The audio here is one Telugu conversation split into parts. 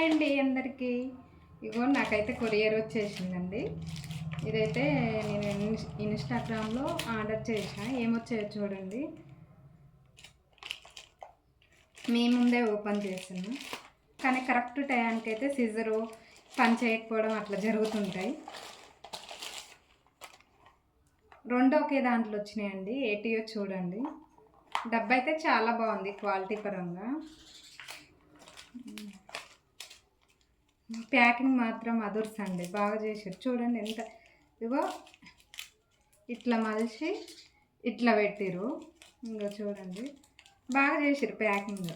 హాయ్ అండి అందరికీ. ఇగో నాకైతే కొరియర్ వచ్చేసిందండి. ఇదైతే నేను ఇన్- ఇన్స్టాగ్రామ్లో ఆర్డర్ చేసిన ఏమొచ్చాయో చూడండి. మీ ముందే ఓపెన్ చేసాను. కానీ కరెక్ట్ టయానికి అయితే సిజరు పని చేయకపోవడం అట్లా జరుగుతుంటాయి. రెండు ఒకే దాంట్లో వచ్చినాయండి. ఏటీఓ చూడండి. డబ్బా అయితే చాలా బాగుంది క్వాలిటీ పరంగా. ప్యాకింగ్ మాత్రం అదుర్స్ అండి. బాగా చేశారు. చూడండి ఎంత ఇగో ఇట్లా మలిచి ఇట్లా పెట్టిరు ఇంకా చూడండి. బాగా చేసారు ప్యాకింగ్.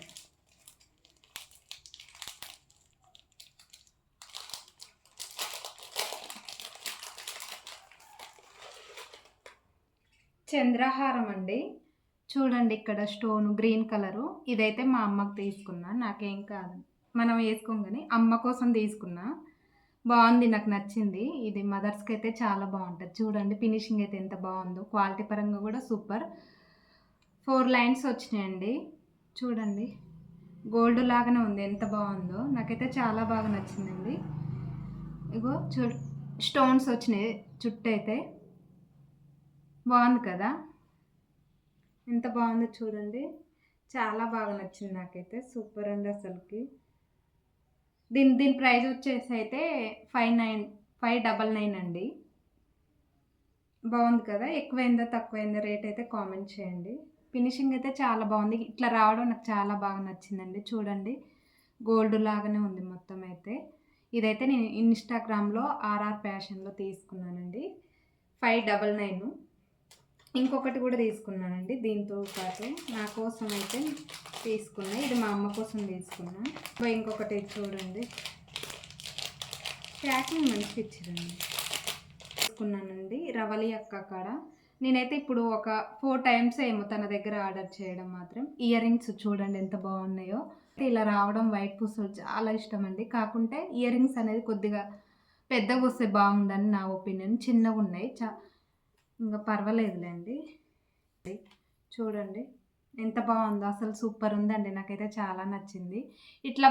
చంద్రహారం అండి. చూడండి ఇక్కడ స్టోన్ గ్రీన్ కలరు. ఇదైతే మా అమ్మకి తీసుకున్నా. నాకేం కాదు. మనం వేసుకోం కానీ అమ్మ కోసం తీసుకున్నా. బాగుంది నాకు నచ్చింది. ఇది మదర్స్కి అయితే చాలా బాగుంటుంది. చూడండి ఫినిషింగ్ అయితే ఎంత బాగుందో. క్వాలిటీ పరంగా కూడా సూపర్. ఫోర్ లైన్స్ వచ్చినాయండి. చూడండి గోల్డ్ లాగానే ఉంది. ఎంత బాగుందో. నాకైతే చాలా బాగా నచ్చిందండి. ఇగో చూ స్టోన్స్ వచ్చినాయి చుట్టూ అయితే. బాగుంది కదా? ఎంత బాగుందో చూడండి. చాలా బాగా నచ్చింది నాకైతే. సూపర్ అండి అసలుకి. దీని దీని ప్రైస్ వచ్చేసి అయితే five nine five double nine అండి. బాగుంది కదా? ఎక్కువైందా తక్కువైందా రేట్ అయితే కామెంట్ చేయండి. ఫినిషింగ్ అయితే చాలా బాగుంది. ఇట్లా రావడం నాకు చాలా బాగా నచ్చిందండి. చూడండి. గోల్డ్ లాగానే ఉంది మొత్తం అయితే. ఇదైతే నేను ఇన్స్టాగ్రామ్లో ఆర్ఆర్ ఫ్యాషన్లో తీసుకున్నానండి. Five double nine. ఇంకొకటి కూడా తీసుకున్నానండి. దీంతో పాటు నా కోసం అయితే తీసుకున్నా. ఇది మా అమ్మ కోసం తీసుకున్నా. ఇంకొకటి చూడండి. ప్యాకింగ్ మంచిగా ఇచ్చారండి. తీసుకున్నానండి. రవలి అక్క కాడ. నేనైతే ఇప్పుడు ఒక ఫోర్ టైమ్స్ ఏమో తన దగ్గర ఆర్డర్ చేయడం మాత్రం. ఇయర్ రింగ్స్ చూడండి ఎంత బాగున్నాయో. ఇలా రావడం వైట్ పూసలు చాలా ఇష్టం అండి కాకుంటే ఇయర్ రింగ్స్ అనేది కొద్దిగా పెద్దగా వస్తే బాగుందని నా ఒపీనియన్. చిన్నగా ఉన్నాయి. చా ఇంకా పర్వాలేదులేండి. చూడండి ఎంత బాగుందో అసలు సూపర్ ఉందండి నాకైతే చాలా నచ్చింది. ఇట్లా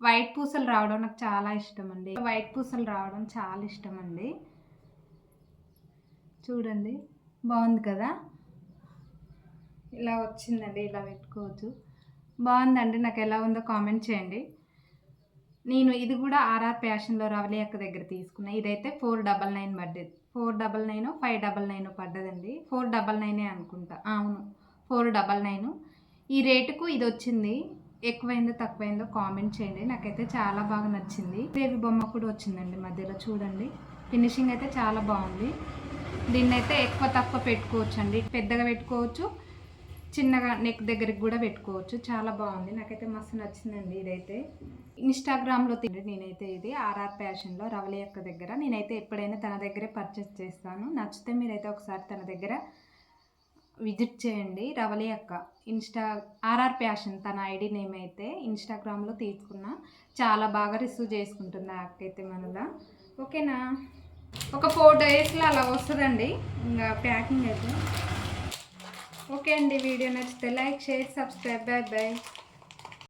వైట్ పూసలు రావడం నాకు చాలా ఇష్టం అండి వైట్ పూసలు రావడం చాలా ఇష్టం అండి చూడండి బాగుంది కదా? ఇలా వచ్చిందండి ఇలా పెట్టుకోవచ్చు. బాగుందండి నాకు ఎలా ఉందో కామెంట్ చేయండి. నేను ఇది కూడా ఆర్ఆర్ ప్యాషన్లో రవలి అక్క దగ్గర తీసుకున్నా. ఇదైతే ఫోర్ డబల్ నైన్ పడ్డది. Four double nine five double nine పడ్డదండి. Four double నైనే అనుకుంటా. అవును. Four double nine. ఈ రేటుకు ఇది వచ్చింది. ఎక్కువైందో తక్కువైందో కామెంట్ చేయండి. నాకైతే చాలా బాగా నచ్చింది. దేవి బొమ్మ కూడా వచ్చిందండి మధ్యలో చూడండి. ఫినిషింగ్ అయితే చాలా బాగుంది. దీన్నైతే ఎక్కువ తక్కువ పెట్టుకోవచ్చు అండి పెద్దగా పెట్టుకోవచ్చు. చిన్నగా నెక్ దగ్గరికి కూడా పెట్టుకోవచ్చు. చాలా బాగుంది. నాకైతే మస్తు నచ్చిందండి ఇదైతే. ఇన్స్టాగ్రామ్లో తిండి నేనైతే ఇది ఆర్ఆర్ ప్యాషన్లో రవలి యొక్క దగ్గర. నేనైతే ఎప్పుడైనా తన దగ్గరే పర్చేస్ చేస్తాను. నచ్చితే మీరైతే ఒకసారి తన దగ్గర విజిట్ చేయండి రవలి అక్క. ఇన్స్టా ఆర్ఆర్ ప్యాషన్ తన ఐడి నేమ్ అయితే ఇన్స్టాగ్రామ్లో తీసుకున్నా చాలా బాగా రిసీవ్ చేసుకుంటుంది ఆ అయితే మనలా. ఓకేనా? ఒక ఫోర్ డేస్లో అలా వస్తుందండి. ఇంకా ప్యాకింగ్ అయితే. ఓకే అండి వీడియో నచ్చితే like share subscribe bye bye.